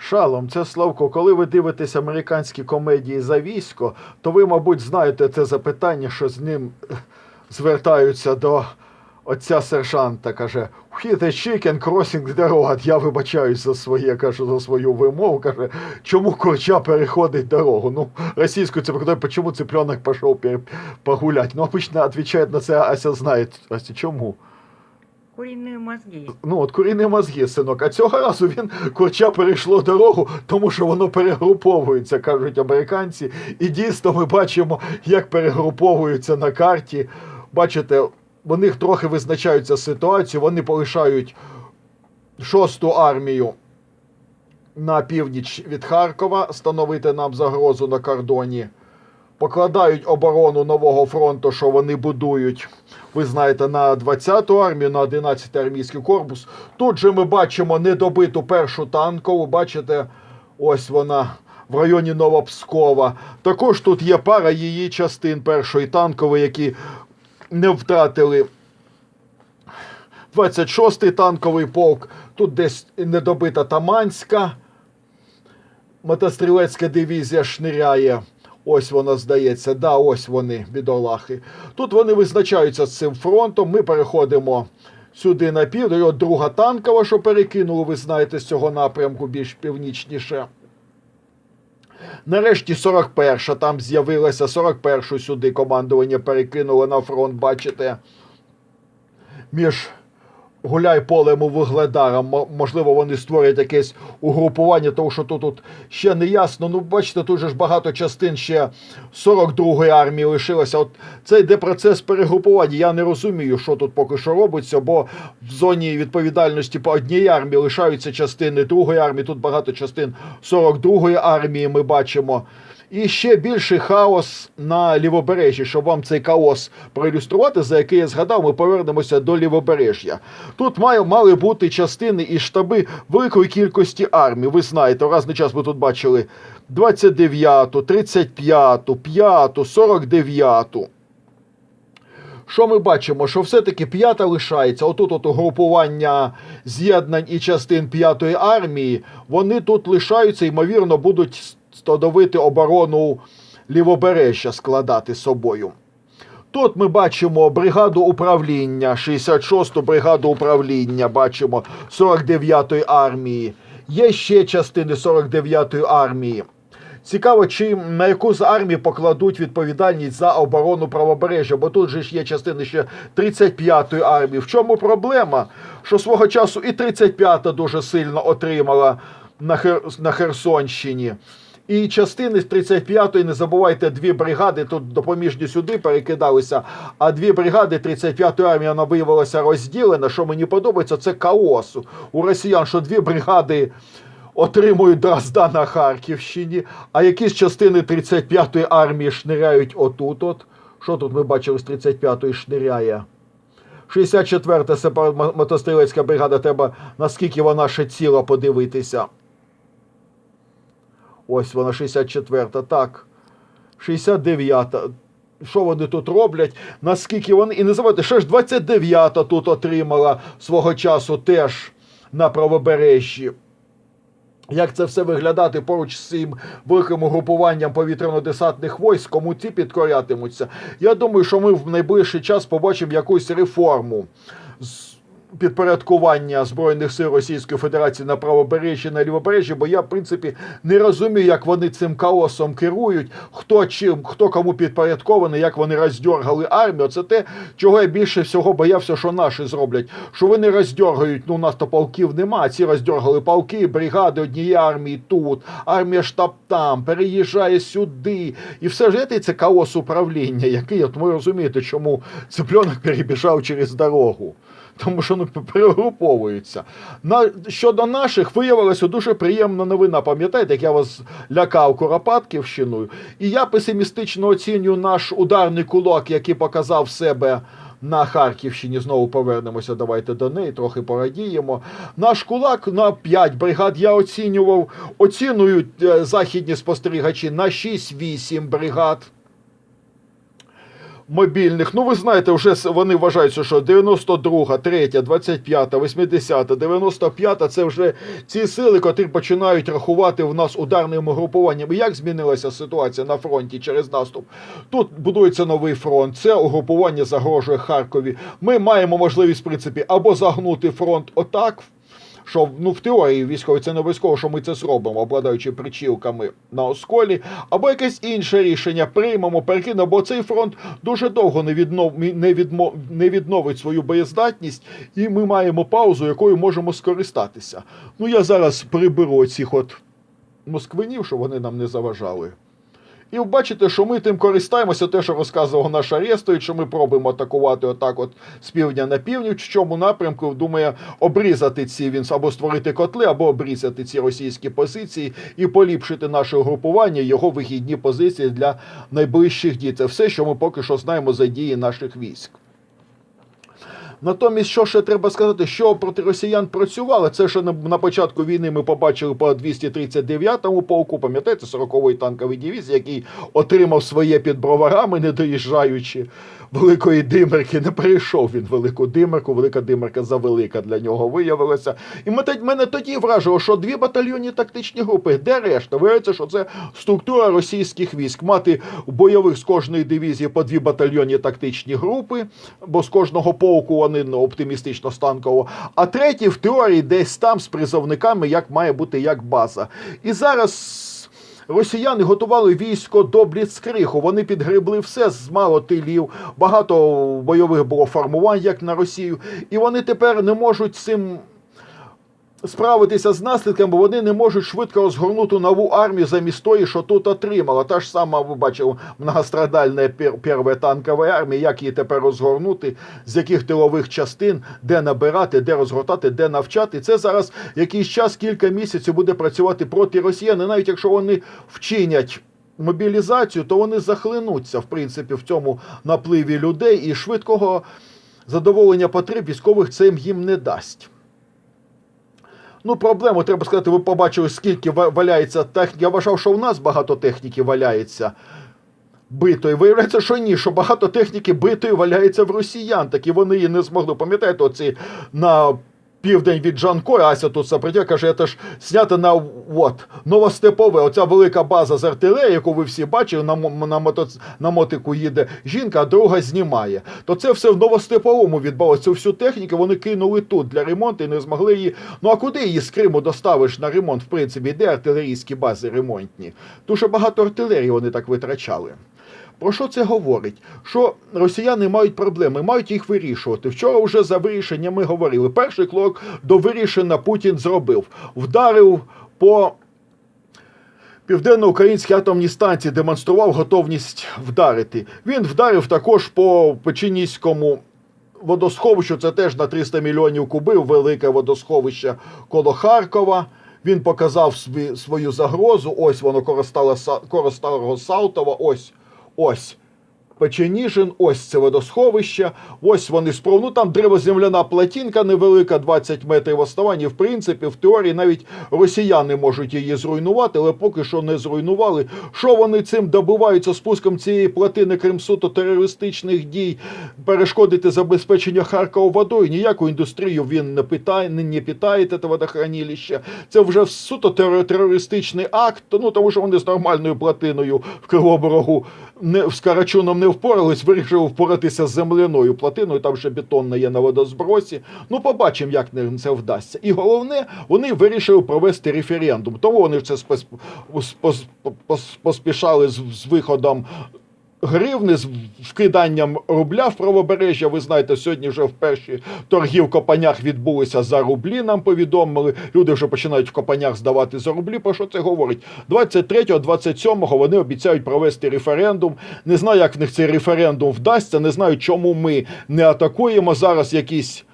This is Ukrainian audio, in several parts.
Шалом, це Славко. Коли ви дивитесь американські комедії за військо, то ви, мабуть, знаєте це запитання, що з ним звертаються до отця сержанта. Каже: «Hit the chicken crossing the road». Я вибачаюсь за своє, кажу, за свою вимову. Каже, чому курча переходить дорогу? Ну, російською це прикладає, чому цыпленок пішов погулять? Ну, обично відповідає на це Ася знає. Ася, чому? Куриные мозги. Ну, от курінні мозги, синок. А цього разу він курча перейшло дорогу, тому що воно перегруповується, кажуть американці. І дійсно ми бачимо, як перегруповуються на карті. Бачите, у них трохи визначаються ситуацію, вони полишають шосту армію на північ від Харкова, становити нам загрозу на кордоні. Покладають оборону нового фронту, що вони будують. Ви знаєте, на 20-ту армію, на 11-й армійський корпус. Тут же ми бачимо недобиту першу танкову. Бачите, ось вона в районі Новопскова. Також тут є пара її частин першої танкової, які не втратили 26-й танковий полк. Тут десь недобита Таманська. Мотострілецька дивізія шниряє. Ось вона здається. Да, ось вони, бідолахи. Тут вони визначаються з цим фронтом. Ми переходимо сюди на південь. От друга танкова, що перекинули, ви знаєте, з цього напрямку більш північніше. Нарешті 41-ша там з'явилася. 41-шу сюди командування перекинуло на фронт, бачите. Між гуляй полем у вугледаром. Можливо, вони створять якесь угрупування, тому що тут, тут ще не ясно. Ну, бачите, тут же ж багато частин ще 42-ї армії лишилося. От це йде процес перегрупування. Я не розумію, що тут поки що робиться, бо в зоні відповідальності по одній армії лишаються частини другої армії. Тут багато частин 42-ї армії ми бачимо. І ще більший хаос на лівобережжі. Щоб вам цей хаос проілюструвати, за який я згадав, ми повернемося до лівобережжя. Тут має, мали бути частини і штаби великої кількості армій. Ви знаєте, в разний час ми тут бачили 29-ту, 35-ту, 5-ту, 49-ту. Що ми бачимо? Що все-таки п'ята лишається. Отут от угрупування з'єднань і частин п'ятої армії, вони тут лишаються, ймовірно, будуть стодовити оборону лівобережжя складати собою. Тут ми бачимо бригаду управління, 66-ту бригаду управління, бачимо 49-ї армії. Є ще частини 49-ї армії. Цікаво, чи на яку з армій покладуть відповідальність за оборону правобережжя, бо тут же ж є частини ще 35-ї армії. В чому проблема? Що свого часу і 35-та дуже сильно отримала на Херсонщині. І частини з 35-ї, не забувайте, дві бригади тут допоміжні сюди перекидалися, а дві бригади 35-ї армії вона виявилася розділена. Що мені подобається, це хаос у росіян, що дві бригади отримують Дрозда на Харківщині, а якісь частини 35-ї армії шниряють отут. от. Що тут ми бачили з 35-ї шниряє? 64-та сепар- мотострілецька бригада, треба наскільки вона ще ціла подивитися. Ось вона 64-та, так. 69-та. Що вони тут роблять? Наскільки вони. І не забувайте, ще ж 29-та тут отримала свого часу теж на правобережжі. Як це все виглядати поруч з цим великим угрупуванням повітряно-десантних військ, кому ці підкорятимуться? Я думаю, що ми в найближчий час побачимо якусь реформу підпорядкування Збройних сил Російської Федерації на правобережжі, на лівобережжі, бо я, в принципі, не розумію, як вони цим хаосом керують, хто чим, хто кому підпорядкований, як вони роздьоргали армію. Це те, чого я більше всього боявся, що наші зроблять. Що вони роздьоргають, ну у нас то полків нема, ці роздьоргали полки, бригади однієї армії тут, армія штаб там, переїжджає сюди. І все ж це хаос управління, який, от ви розумієте, чому цыпленок перебіжав через дорогу. Тому що ну перегруповуються. На щодо наших виявилася дуже приємна новина. Пам'ятаєте, як я вас лякав Куропатківщиною? І я песимістично оцінюю наш ударний кулак, який показав себе. На Харківщині знову повернемося. Давайте до неї, трохи порадіємо. Наш кулак на 5 бригад я оцінював, оцінюють е, західні спостерігачі на 6-8 бригад. Мобільних. Ну, ви знаєте, вже вони вважають, що 92, 3, 25, 80, 95 це вже ці сили, котрі починають рахувати в нас ударними групуваннями. Як змінилася ситуація на фронті через наступ? Тут будується новий фронт. Це угрупування загрожує Харкові. Ми маємо можливість, в принципі, або загнути фронт отак. Що ну в теорії військові це не обов'язково, що ми це зробимо, обладаючи причілками на осколі, або якесь інше рішення приймемо, перекинемо, бо цей фронт дуже довго не віднов, не, відмо, не відновить свою боєздатність, і ми маємо паузу, якою можемо скористатися. Ну я зараз приберу цих от москвинів, щоб вони нам не заважали. І ви бачите, що ми тим користаємося, те, що розказував наш Арестович, що ми пробуємо атакувати отак от з півдня на північ, в чому напрямку думає обрізати ці він або створити котли, або обрізати ці російські позиції і поліпшити наше угрупування, його вигідні позиції для найближчих дій. Це все, що ми поки що знаємо за дії наших військ. Натомість, що ще треба сказати, що проти росіян працювали, це ще на, початку війни ми побачили по 239-му полку, пам'ятаєте, 40-ї танкової дивізії, який отримав своє під броварами, не доїжджаючи великої димерки. Не перейшов він велику димерку, велика димерка завелика для нього виявилася. І мене тоді вражило, що дві батальйонні тактичні групи, де решта? Виявляється, що це структура російських військ. Мати бойових з кожної дивізії по дві батальйонні тактичні групи, бо з кожного полку ну, оптимістично станково. А треті в теорії десь там з призовниками, як має бути як база. І зараз. Росіяни готували військо до бліцкригу. Вони підгребли все з мало тилів, багато бойових було формувань, як на Росію, і вони тепер не можуть цим справитися з наслідками, бо вони не можуть швидко розгорнути нову армію замість тої, що тут отримала. Та ж сама, ви бачили, многострадальна пер- перша танкова армія, як її тепер розгорнути, з яких тилових частин, де набирати, де розгортати, де навчати. Це зараз якийсь час, кілька місяців буде працювати проти росіян, і навіть якщо вони вчинять. Мобілізацію, то вони захлинуться в принципі в цьому напливі людей, і швидкого задоволення потреб військових це їм не дасть. Ну, проблему треба сказати, ви побачили, скільки валяється техніки. Я вважав, що у нас багато техніки валяється битої. Виявляється, що ні, що багато техніки битої валяється в росіян. Так і вони її не змогли. Пам'ятаєте, оці на південь від Джанко, Ася тут сапротив, каже, це ж знято на от, Новостепове, оця велика база з артилерії, яку ви всі бачили, на, на, мото, на мотику їде жінка, а друга знімає. То це все в Новостеповому відбулося. Цю всю техніку вони кинули тут для ремонту і не змогли її. Ну а куди її з Криму доставиш на ремонт? В принципі, де артилерійські бази ремонтні? Дуже багато артилерії вони так витрачали. Про що це говорить? Що росіяни мають проблеми, мають їх вирішувати. Вчора вже за вирішеннями говорили. Перший крок до вирішення Путін зробив. Вдарив по південно-українській атомній станції, демонстрував готовність вдарити. Він вдарив також по Печеніському водосховищу. Це теж на 300 мільйонів кубів, велике водосховище коло Харкова. Він показав свою загрозу. Ось воно користало Коростало Салтова. Ось, ось. Печеніжин, ось це водосховище, ось вони спробували. Ну там деревоземляна платінка невелика, 20 метрів оставання. В принципі, в теорії навіть росіяни можуть її зруйнувати, але поки що не зруйнували. Що вони цим добиваються спуском цієї платини, крім суто терористичних дій, перешкодити забезпечення Харкова водою? Ніяку індустрію він не питає, не, питає це водохранилище. Це вже суто терористичний акт. Ну тому що вони з нормальною платиною в Кривоборогу не з Карачуном не впорались, вирішили впоратися з земляною платиною. Там ще бетонна є на водозбросі. Ну, побачимо, як їм це вдасться. І головне, вони вирішили провести референдум. Тому вони це спос- пос- пос- пос- поспішали з виходом. Гривни з вкиданням рубля в правобережжя. Ви знаєте, сьогодні вже в перші торги в Копанях відбулися за рублі. Нам повідомили. Люди вже починають в Копанях здавати за рублі. Про що це говорить? 23-27 вони обіцяють провести референдум. Не знаю, як в них цей референдум вдасться. Не знаю, чому ми не атакуємо зараз якісь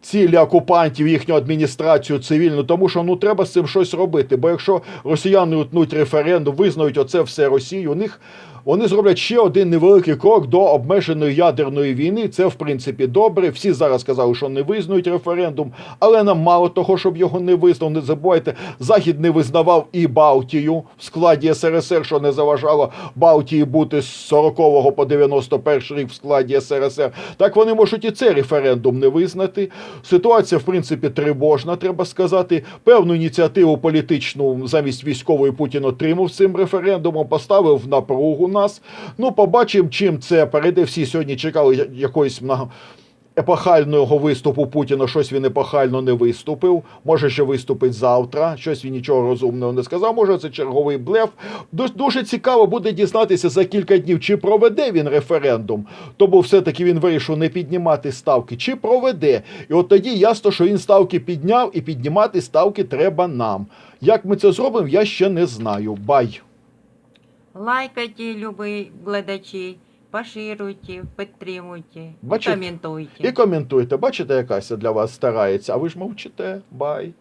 цілі окупантів, їхню адміністрацію цивільну, тому що ну треба з цим щось робити. Бо якщо росіяни утнуть референдум, визнають оце все Росію, у них Вони зроблять ще один невеликий крок до обмеженої ядерної війни. Це в принципі добре. Всі зараз казали, що не визнають референдум, але нам мало того, щоб його не визнав. Не забувайте, Захід не визнавав і Балтію в складі СРСР, що не заважало Балтії бути з 40 по 91 рік в складі СРСР. Так вони можуть і цей референдум не визнати. Ситуація, в принципі, тривожна, треба сказати. Певну ініціативу політичну замість військової Путін отримав цим референдумом, поставив напругу нас. Ну, побачимо, чим це перейде. Всі сьогодні чекали якоїсь епохального виступу Путіна. Щось він епохально не виступив. Може, ще виступить завтра. Щось він нічого розумного не сказав. Може, це черговий блеф. Ду- Дуже цікаво буде дізнатися за кілька днів, чи проведе він референдум. Тому все-таки він вирішив не піднімати ставки, чи проведе. І от тоді ясно, що він ставки підняв, і піднімати ставки треба нам. Як ми це зробимо, я ще не знаю. Бай. Лайкайте, любі глядачі, поширюйте, підтримуйте, Бачите? коментуйте. І коментуйте. Бачите, якась для вас старається, а ви ж мовчите. Бай.